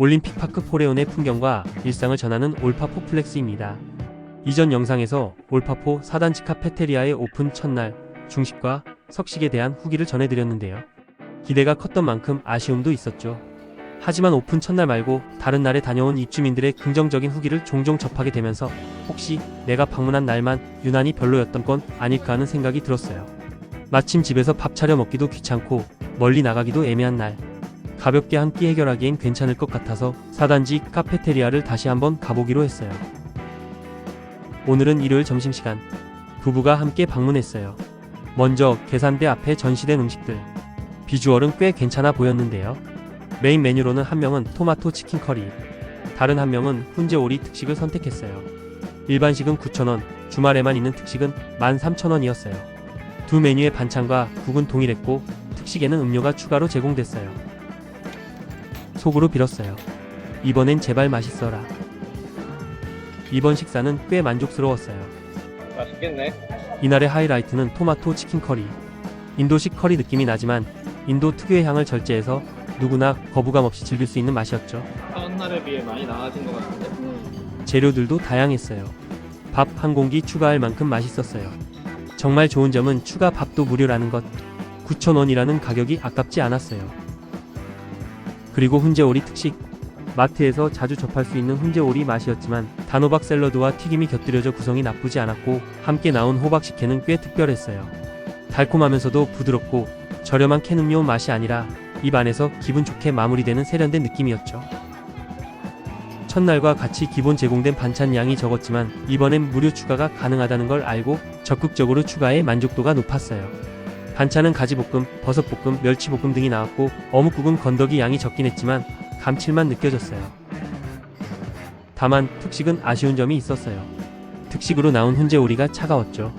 올림픽파크 포레온의 풍경과 일상을 전하는 올파포 플렉스입니다. 이전 영상에서 올파포 4단지 카페테리아의 오픈 첫날 중식과 석식에 대한 후기를 전해드렸는데요. 기대가 컸던 만큼 아쉬움도 있었죠. 하지만 오픈 첫날 말고 다른 날에 다녀온 입주민들의 긍정적인 후기를 종종 접하게 되면서 혹시 내가 방문한 날만 유난히 별로였던 건 아닐까 하는 생각이 들었어요. 마침 집에서 밥 차려 먹기도 귀찮고 멀리 나가기도 애매한 날. 가볍게 한 끼 해결하기엔 괜찮을 것 같아서 4단지 카페테리아를 다시 한번 가보기로 했어요. 오늘은 일요일 점심시간. 부부가 함께 방문했어요. 먼저 계산대 앞에 전시된 음식들. 비주얼은 꽤 괜찮아 보였는데요. 메인 메뉴로는 한 명은 토마토 치킨 커리, 다른 한 명은 훈제 오리 특식을 선택했어요. 일반식은 9,000원, 주말에만 있는 특식은 13,000원이었어요. 두 메뉴의 반찬과 국은 동일했고 특식에는 음료가 추가로 제공됐어요. 속으로 빌었어요. 이번엔 제발 맛있어라. 이번 식사는 꽤 만족스러웠어요. 맛있겠네. 이날의 하이라이트는 토마토 치킨 커리. 인도식 커리 느낌이 나지만 인도 특유의 향을 절제해서 누구나 거부감 없이 즐길 수 있는 맛이었죠. 다음 날에 비해 많이 나아진 것 같은데. 재료들도 다양했어요. 밥 한 공기 추가할 만큼 맛있었어요. 정말 좋은 점은 추가 밥도 무료라는 것. 9,000원이라는 가격이 아깝지 않았어요. 그리고 훈제오리 특식. 마트에서 자주 접할 수 있는 훈제오리 맛이었지만 단호박 샐러드와 튀김이 곁들여져 구성이 나쁘지 않았고 함께 나온 호박 식혜는 꽤 특별했어요. 달콤하면서도 부드럽고 저렴한 캔 음료 맛이 아니라 입 안에서 기분 좋게 마무리되는 세련된 느낌이었죠. 첫날과 같이 기본 제공된 반찬 양이 적었지만 이번엔 무료 추가가 가능하다는 걸 알고 적극적으로 추가해 만족도가 높았어요. 반찬은 가지볶음, 버섯볶음, 멸치볶음 등이 나왔고 어묵국은 건더기 양이 적긴 했지만 감칠만 느껴졌어요. 다만 특식은 아쉬운 점이 있었어요. 특식으로 나온 훈제오리가 차가웠죠.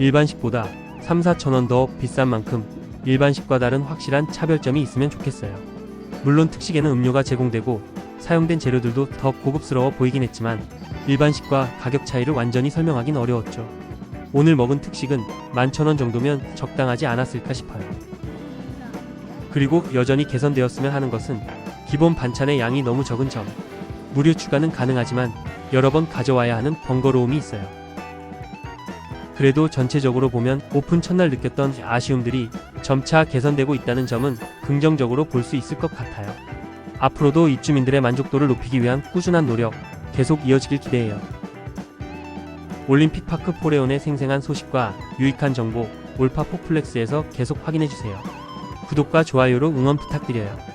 일반식보다 3, 4천 원 더 비싼 만큼 일반식과 다른 확실한 차별점이 있으면 좋겠어요. 물론 특식에는 음료가 제공되고 사용된 재료들도 더 고급스러워 보이긴 했지만 일반식과 가격 차이를 완전히 설명하긴 어려웠죠. 오늘 먹은 특식은 11,000원 정도면 적당하지 않았을까 싶어요. 그리고 여전히 개선되었으면 하는 것은 기본 반찬의 양이 너무 적은 점. 무료 추가는 가능하지만 여러 번 가져와야 하는 번거로움이 있어요. 그래도 전체적으로 보면 오픈 첫날 느꼈던 아쉬움들이 점차 개선되고 있다는 점은 긍정적으로 볼 수 있을 것 같아요. 앞으로도 입주민들의 만족도를 높이기 위한 꾸준한 노력 계속 이어지길 기대해요. 올림픽 파크 포레온의 생생한 소식과 유익한 정보 올파 포플렉스에서 계속 확인해주세요. 구독과 좋아요로 응원 부탁드려요.